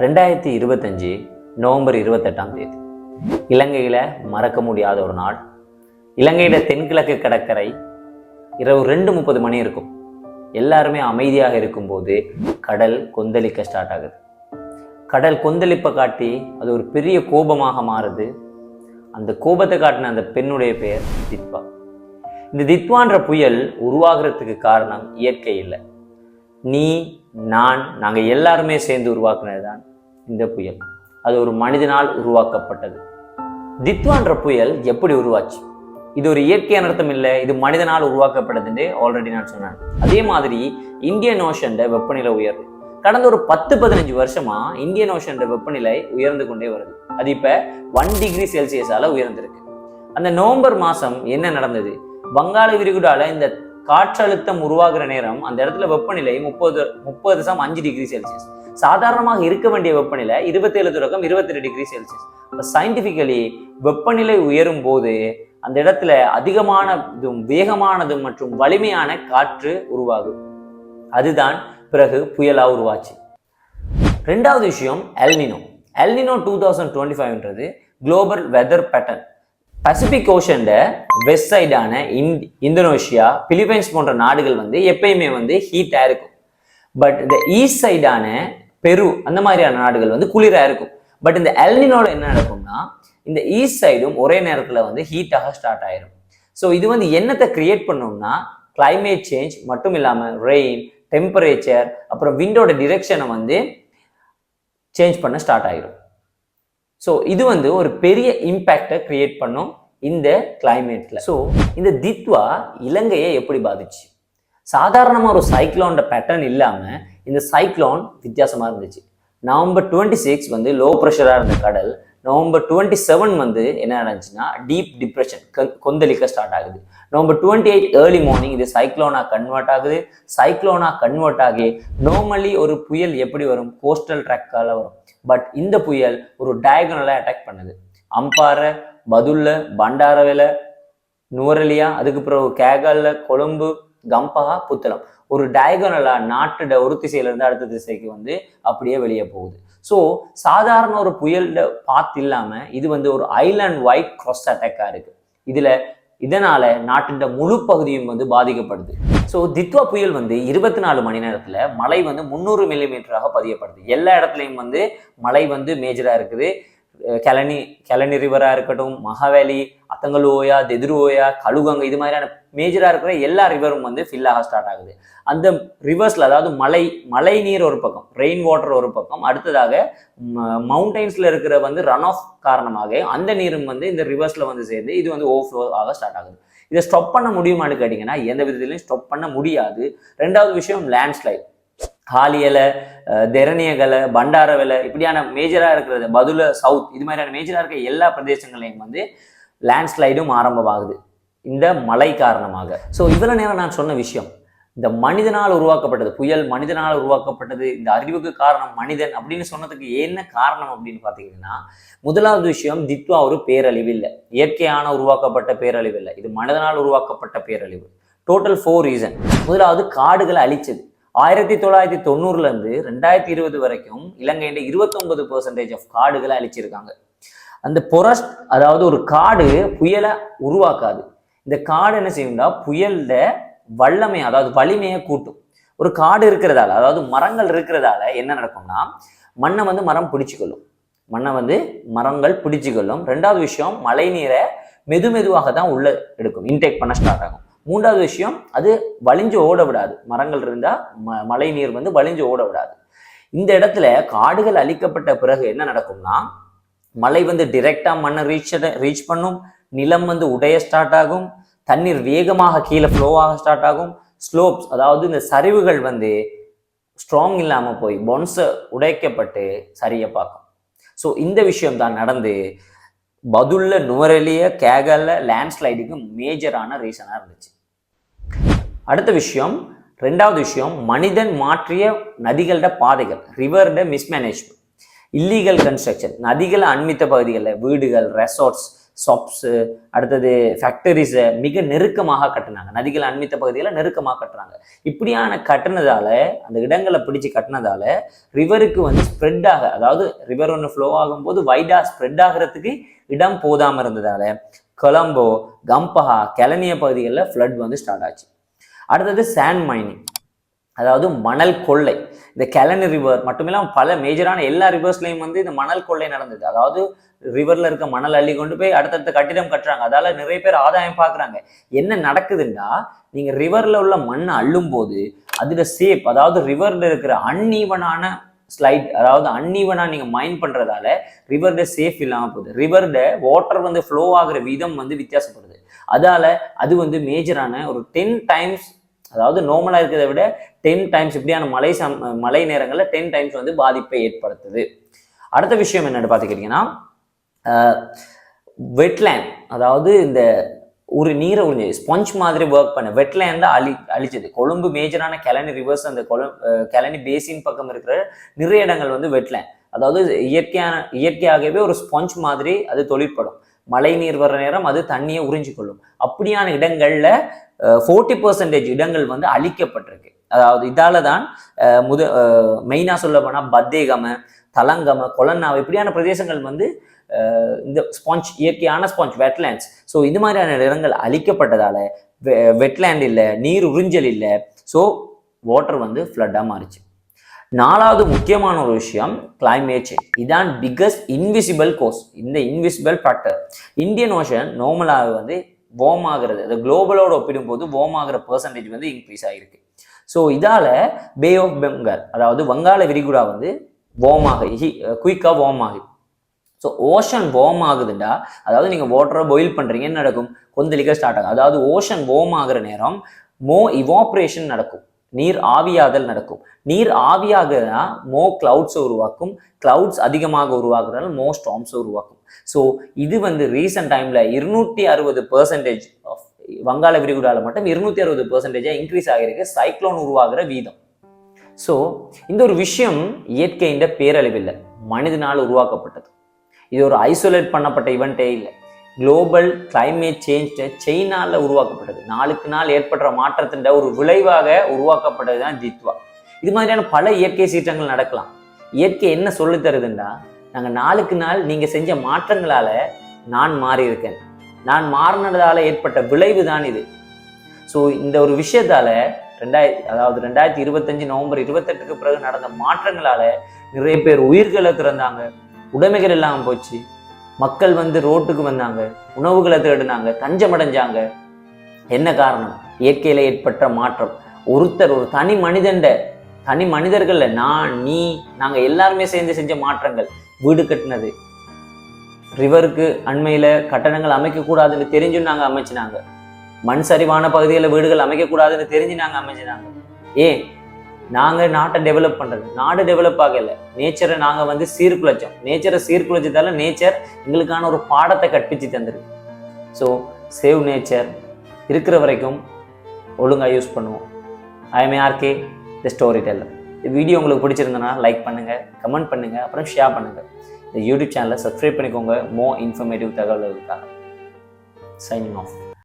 ரெண்டாயிரத்தி இருபத்தஞ்சி நவம்பர் இருபத்தெட்டாம் தேதி. இலங்கையில் மறக்க முடியாத ஒரு நாள். இலங்கையில தென்கிழக்கு கடற்கரை இரவு ரெண்டு முப்பது மணி இருக்கும். எல்லாருமே அமைதியாக இருக்கும்போது கடல் கொந்தளிக்க ஸ்டார்ட் ஆகுது. கடல் கொந்தளிப்பை காட்டி அது ஒரு பெரிய கோபமாக மாறுது. அந்த கோபத்தை காட்டின அந்த பெண்ணுடைய பெயர் தித்வா. இந்த தித்வான்ற புயல் உருவாகிறதுக்கு காரணம் இயற்கை இல்லை. நீ நான் நாங்கள் எல்லாருமே சேர்ந்து உருவாக்குனது தான் இந்த புயல். அது ஒரு மனிதனால் உருவாக்கப்பட்டது. தித்வான்ற புயல் எப்படி உருவாச்சு? இது ஒரு இயற்கை அர்த்தம் இல்லை இது மனிதனால் உருவாக்கப்பட்டதுன்னு ஆல்ரெடி நான் சொன்னேன். அதே மாதிரி இந்தியன் ஓஷன்ட வெப்பநிலை உயர்வு. கடந்த ஒரு பத்து பதினஞ்சு வருஷமா இந்தியன் ஓஷன்ட வெப்பநிலை உயர்ந்து கொண்டே வருது. அது இப்ப ஒன் டிகிரி செல்சியஸால உயர்ந்திருக்கு. அந்த நவம்பர் மாசம் என்ன நடந்தது? வங்காள விரிகுடால இந்த காற்றழுத்தம் உருவாகிற நேரம் அந்த இடத்துல வெப்பநிலை முப்பது முப்பது தசம் அஞ்சு டிகிரி செல்சியஸ் சாதாரணமாக இருக்க வேண்டிய வெப்பநிலை இருபத்தேழு தொடக்கம் இருபத்தெட்டு டிகிரி செல்சியஸ் இப்போ சயின்டிஃபிக்கலி வெப்பநிலை உயரும் போது அந்த இடத்துல அதிகமானதும் வேகமானதும் மற்றும் வலிமையான காற்று உருவாகும். அதுதான் பிறகு புயலாக உருவாச்சு. ரெண்டாவது விஷயம் El Nino El Nino two thousand twenty ஃபைவ்ன்றது global weather pattern Pacific ஓஷன்ல வெஸ்ட் சைடான இந் இந்தோனேஷியா பிலிப்பைன்ஸ் போன்ற நாடுகள் வந்து எப்பயுமே வந்து ஹீட்டாக இருக்கும். பட் இந்த ஈஸ்ட் சைடான பெரு அந்த மாதிரியான நாடுகள் வந்து குளிராக இருக்கும். பட் இந்த எல்னினோட என்ன நடக்கும்னா இந்த ஈஸ்ட் சைடும் ஒரே நேரத்தில் வந்து ஹீட்டாக ஸ்டார்ட் ஆயிரும். ஸோ இது வந்து என்னத்தை கிரியேட் பண்ணோம்னா கிளைமேட் சேஞ்ச் மட்டும் இல்லாமல் ரெயின் டெம்பரேச்சர் அப்புறம் விண்டோட டிரெக்ஷனை வந்து சேஞ்ச் பண்ண ஸ்டார்ட் ஆயிரும். ஸோ இது வந்து ஒரு பெரிய இம்பேக்டை கிரியேட் பண்ணும் இந்த கிளைமேட்டில் ஸோ இந்த தித்வா இலங்கையை எப்படி பாதிச்சு? சாதாரணமாக ஒரு சைக்ளோனோட பேட்டர்ன் இல்லாமல் இந்த சைக்ளோன் வித்தியாசமாக இருந்துச்சு. நவம்பர் டுவெண்ட்டி சிக்ஸ் வந்து லோ ப்ரெஷராக இருந்த கடல் நவம்பர் டுவெண்ட்டி செவன் வந்து என்ன நடந்துச்சுன்னா டீப் டிப்ரெஷன் கொந்தளிக்க ஸ்டார்ட் ஆகுது. November twenty eight early morning இது சைக்ளோனா கன்வெர்ட் ஆகுது. சைக்ளோனா கன்வெர்ட் ஆகி நார்மலி ஒரு புயல் எப்படி வரும்? கோஸ்டல் ட்ராக்கால வரும். பட் இந்த புயல் ஒரு டயகனலாக அட்டாக் பண்ணுது. அம்பாறை பதுல்ல பண்டாரவில நூரலியா அதுக்கு பிறகு கேகல்ல கொழும்பு கம்பஹா புத்தளம். ஒரு டயகனலா நாட்டோட ஒரு திசையில இருந்து அடுத்த திசைக்கு வந்து அப்படியே வெளியே போகுது. ஸோ சாதாரண ஒரு புயலில் பார்த்து இல்லாம இது வந்து ஒரு ஐலாண்ட் வைட் கிராஸ் அட்டாக்கா இருக்கு. இதுல இதனால நாட்டின் முழு பகுதியும் வந்து பாதிக்கப்படுது. ஸோ தித்வா புயல் வந்து இருபத்தி நாலு மணி நேரத்தில் மழை வந்து முந்நூறு மில்லிமீட்டராக பதியப்படுது. எல்லா இடத்துலையும் வந்து மழை வந்து மேஜராக இருக்குது. கிளனி கிளனி ரிவராக ரிவரா இருக்கட்டும் மகாவேலி அத்தங்கல் ஓயா தெதிரு ஓயா கழுகங்கை இது மாதிரியான மேஜரா இருக்கிற எல்லா ரிவரும் வந்து ஃபில் ஆக ஸ்டார்ட் ஆகுது. அந்த ரிவர்ஸ்ல அதாவது மலை மழை நீர் ஒரு பக்கம் ரெயின் வாட்டர் ஒரு பக்கம் அடுத்ததாக மவுண்டைன்ஸ்ல இருக்கிற வந்து ரன் ஆஃப் காரணமாக அந்த நீரும் வந்து இந்த ரிவர்ஸ்ல வந்து சேர்ந்து இது வந்து ஓவர்ஃப்ளோ ஆக ஸ்டார்ட் ஆகுது. இதை ஸ்டாப் பண்ண முடியுமான்னு கேட்டிங்கன்னா எந்த விதத்திலையும் ஸ்டாப் பண்ண முடியாது. ரெண்டாவது விஷயம் லேண்ட்ஸ்லைட் காலியலை திறனியகலை பண்டார விலை இப்படியான மேஜராக இருக்கிறது. பதுல சவுத் இது மாதிரியான மேஜராக இருக்க எல்லா பிரதேசங்களையும் வந்து லேண்ட்ஸ்லைடும் ஆரம்பமாகுது. இந்த மழை காரணமாக. ஸோ இவ்வளோ நேரம் நான் சொன்ன விஷயம் இந்த மனிதனால் உருவாக்கப்பட்டது புயல் மனிதனால் உருவாக்கப்பட்டது இந்த அறிவுக்கு காரணம் மனிதன் அப்படின்னு சொன்னதுக்கு என்ன காரணம் அப்படின்னு பார்த்தீங்கன்னா முதலாவது விஷயம் தித்வா ஒரு பேரழிவு இல்லை. இயற்கையான உருவாக்கப்பட்ட பேரழிவு இல்லை. இது மனிதனால் உருவாக்கப்பட்ட பேரழிவு. டோட்டல் ஃபோர் ரீசன் முதலாவது காடுகளை அழிச்சது. ஆயிரத்தி தொள்ளாயிரத்தி தொண்ணூறுல இருந்து ரெண்டாயிரத்தி இருபது வரைக்கும் இலங்கையில இருபத்தொன்பது பெர்சன்டேஜ் ஆஃப் காடுகளை அழிச்சிருக்காங்க. அந்த பொரஸ்ட் அதாவது ஒரு காடு புயலை உருவாக்காது. இந்த காடு என்ன செய்யும்னா புயல்ல வல்லமை அதாவது வலிமையை கூட்டும். ஒரு காடு இருக்கிறதால அதாவது மரங்கள் இருக்கிறதால என்ன நடக்கும்னா மண்ணை வந்து மரம் பிடிச்சிக்கொள்ளும். மண்ணை வந்து மரங்கள் பிடிச்சிக்கொள்ளும். ரெண்டாவது விஷயம் மழை நீரை மெது மெதுவாக தான் உள்ள எடுக்கும். இன்டேக் பண்ண ஸ்டார்ட் ஆகும். மூன்றாவது விஷயம் அது வலிஞ்சு ஓட விடாது மரங்கள் இருந்தால் ம மழை நீர் வந்து வலிஞ்சு ஓட விடாது இந்த இடத்துல காடுகள் அழிக்கப்பட்ட பிறகு என்ன நடக்கும்னா மழை வந்து டிரெக்டாக மண்ணை ரீச் ரீச் பண்ணும். நிலம் வந்து உடைய ஸ்டார்ட் ஆகும். தண்ணீர் வேகமாக கீழே ஃப்ளோவாக ஸ்டார்ட் ஆகும். ஸ்லோப்ஸ் அதாவது இந்த சரிவுகள் வந்து ஸ்ட்ராங் இல்லாமல் போய் பொன்ஸை உடைக்கப்பட்டு சரியை பார்க்கும். ஸோ இந்த விஷயம் தான் நடந்து பதுல்ல நுவரெலிய கேகல்ல லேண்ட்ஸ்லைடுக்கு மேஜரான ரீசனாக இருந்துச்சு. அடுத்த விஷயம் ரெண்டாவது விஷயம் மனிதன் மாற்றிய நதிகளோட பாதைகள் ரிவர்ட மிஸ்மேனேஜ்மெண்ட் இல்லீகல் கன்ஸ்ட்ரக்ஷன் நதிகளை அண்மித்த பகுதிகளில் வீடுகள் ரெசார்ட்ஸ் ஷாப்ஸு அடுத்தது ஃபேக்டரிஸை மிக நெருக்கமாக கட்டினாங்க. நதிகள் அண்மித்த பகுதிகளை நெருக்கமாக கட்டுறாங்க. இப்படியான கட்டினதால அந்த இடங்களை பிடிச்சு கட்டினதால ரிவருக்கு வந்து ஸ்ப்ரெட் ஆக அதாவது ரிவர் ஒன்று ஃப்ளோ ஆகும்போது வைடாக ஸ்ப்ரெட் ஆகிறதுக்கு இடம் போதாமல் இருந்ததால கொலம்போ கம்பஹா கெலனிய பகுதிகளில் ஃப்ளட் வந்து ஸ்டார்ட் ஆச்சு. அடுத்தது சாண்ட் மைனிங் அதாவது மணல் கொள்ளை. இந்த கெலனி ரிவர் மட்டும் இல்லாமல் பல மேஜரான எல்லா ரிவர்ஸ்லையும் வந்து இந்த மணல் கொள்ளை நடந்தது. அதாவது ரிவர்ல இருக்க மணல் அள்ளி கொண்டு போய் அடுத்தடுத்த கட்டிடம் கட்டுறாங்க. அதால நிறைய பேர் ஆதாயம் பார்க்குறாங்க என்ன நடக்குதுன்னா நீங்க ரிவர்ல உள்ள மண்ணை அள்ளும் போது அதுல சேப் அதாவது ரிவர்ல இருக்கிற அன்ஈவனான ஸ்லைட் அதாவது அன்ஈவனா நீங்க மைண்ட் பண்றதால ரிவர்ட சேஃப் இல்லாம போகுது. ரிவர்ட வாட்டர் வந்து ஃப்ளோ ஆகுற விதம் வந்து வித்தியாசப்படுது. அதால அது வந்து மேஜரான ஒரு டென் டைம்ஸ் அதாவது நோமலாக இருக்கிறத விட டென் டைம்ஸ் இப்படியான மழை சம் மழை நேரங்களில் டென் டைம்ஸ் வந்து பாதிப்பை ஏற்படுத்துது. அடுத்த விஷயம் என்னன்னு பார்த்துக்கிட்டிங்கன்னா வெட்லேண்ட் அதாவது இந்த ஒரு நீரை உறிஞ்சு ஸ்பஞ்ச் மாதிரி ஒர்க் பண்ண வெட்லேண்டை அழி அழிச்சது. கொழும்பு மேஜரான கெலனி ரிவர்ஸ் அந்த கொலம் கெலனி பேசின் பக்கம் இருக்கிற நிறைய இடங்கள் வந்து வெட்லேண்ட் அதாவது இயற்கையான இயற்கையாகவே ஒரு ஸ்பஞ்ச் மாதிரி அது தொழிற்படும். மழை நீர் வர்ற நேரம் அது தண்ணியை உறிஞ்சிக்கொள்ளும். அப்படியான இடங்கள்ல ஃபோர்ட்டி பர்சன்டேஜ் இடங்கள் வந்து அழிக்கப்பட்டிருக்கு. அதாவது இதால தான் முத மெயினாக சொல்ல போனால் பத்தேகம தலங்கம கொலன்னாவை இப்படியான பிரதேசங்கள் வந்து இந்த ஸ்பாஞ்ச் இயற்கையான ஸ்பாஞ்ச் வெட்லேண்ட்ஸ் ஸோ இந்த மாதிரியான இடங்கள் அழிக்கப்பட்டதால வெட்லேண்ட் இல்லை நீர் உறிஞ்சல் இல்லை. ஸோ வாட்டர் வந்து ஃப்ளட்டாக மாறிச்சு. நாலாவது முக்கியமான ஒரு விஷயம் கிளைமேட் சேஞ்ச் இதான் பிக்கஸ்ட் இன்விசிபிள் கோஸ் இந்த இன்விசிபிள் ஃபேக்டர் இந்தியன் ஓஷன் நார்மலாக வந்து வார்ம் ஆகிறது அது குளோபலோட ஒப்பிடும்போது வார்ம் ஆகிற பர்சன்டேஜ் வந்து இன்க்ரீஸ் ஆகிருக்கு ஸோ இதால் பே ஆஃப் பெங்கால் அதாவது வங்காள விரிகுடா வந்து வார்ம் ஆகி குயிக்காக வார்ம் ஆகி. ஸோ ஓஷன் வார்ம் ஆகுதுண்டா? அதாவது நீங்கள் வாட்டரை பாயில் பண்ணுறீங்க என்ன நடக்கும். கொந்தளிக்க ஸ்டார்ட் ஆகும் அதாவது ஓஷன் வார்ம் ஆகுற நேரம் மோ இவாப்ரேஷன் நடக்கும். நீர் ஆவியாதல் நடக்கும். நீர் ஆவியாக மோ கிளவுட்ஸை உருவாக்கும். கிளவுட்ஸ் அதிகமாக உருவாகிறதுனால மோ ஸ்டாம்ஸை உருவாக்கும். ஸோ இது வந்து ரீசெண்ட் டைமில் இருநூற்றி அறுபது பர்சன்டேஜ் ஆஃப் வங்காள விரிகுடாவில் மட்டும் இருநூத்தி அறுபது பர்சன்டேஜாக இன்க்ரீஸ் ஆகிருக்கு சைக்ளோன் உருவாகிற வீதம். ஸோ இந்த ஒரு விஷயம் இயற்கையின் பேரழிவில்லை. மனிதனால் உருவாக்கப்பட்டது. இது ஒரு ஐசோலேட் பண்ணப்பட்ட இவெண்ட்டே இல்லை. குளோபல் கிளைமேட் சேஞ்ச் சைனாவில் உருவாக்கப்பட்டது நாளுக்கு நாள் ஏற்படுற மாற்றத்தின் ஒரு விளைவாக உருவாக்கப்பட்டது தான் ஜித்வா. இது மாதிரியான பல இயற்கை சீற்றங்கள் நடக்கலாம். இயற்கை என்ன சொல்லி தருதுன்னா நாங்கள் நாளுக்கு நாள் நீங்கள் செஞ்ச மாற்றங்களால நான் மாறியிருக்கேன். நான் மாறினதால ஏற்பட்ட விளைவு தான் இது. ஸோ இந்த ஒரு விஷயத்தால ரெண்டாயிரத்தி அதாவது ரெண்டாயிரத்தி இருபத்தஞ்சு நவம்பர் இருபத்தெட்டுக்கு பிறகு நடந்த மாற்றங்களால நிறைய பேர் உயிர்களை திறந்தாங்க. உடைமைகள் இல்லாமல் போச்சு. மக்கள் வந்து ரோட்டுக்கு வந்தாங்க உணவுகளை தேடினாங்க தஞ்சமடைஞ்சாங்க. என்ன காரணம்? இயற்கையில் ஏற்பட்ட மாற்றம். ஒருத்தர் ஒரு தனி மனிதண்ட தனி மனிதர்கள்ல நான் நீ நாங்கள் எல்லாருமே சேர்ந்து செஞ்ச மாற்றங்கள். வீடு கட்டினது. ரிவருக்கு அண்மையில் கட்டணங்கள் அமைக்கக்கூடாதுன்னு தெரிஞ்சும் நாங்க அமைச்சினாங்க. மண் சரிவான பகுதிகளில் வீடுகள் அமைக்கக்கூடாதுன்னு தெரிஞ்சு நாங்க அமைச்சினாங்க. ஏன்? நாங்கள் நாட்டை டெவலப் பண்ணுறது நாடு டெவலப் ஆகல. நேச்சரை நாங்கள் வந்து சீர்குலைச்சோம். நேச்சரை சீர்குலைச்சதால நேச்சர் எங்களுக்கான ஒரு பாடத்தை கற்பிச்சு தந்திருக்கு. ஸோ சேவ் நேச்சர் இருக்கிற வரைக்கும் ஒழுங்காக யூஸ் பண்ணுவோம். I'm RK the story teller இந்த வீடியோ உங்களுக்கு பிடிச்சிருந்தனா லைக் பண்ணுங்கள் கமெண்ட் பண்ணுங்கள் அப்புறம் ஷேர் பண்ணுங்கள் இந்த யூடியூப் சேனலை சப்ஸ்கிரைப் பண்ணிக்கோங்க. மோ இன்ஃபர்மேட்டிவ் தகவல்களுக்காக. Signing off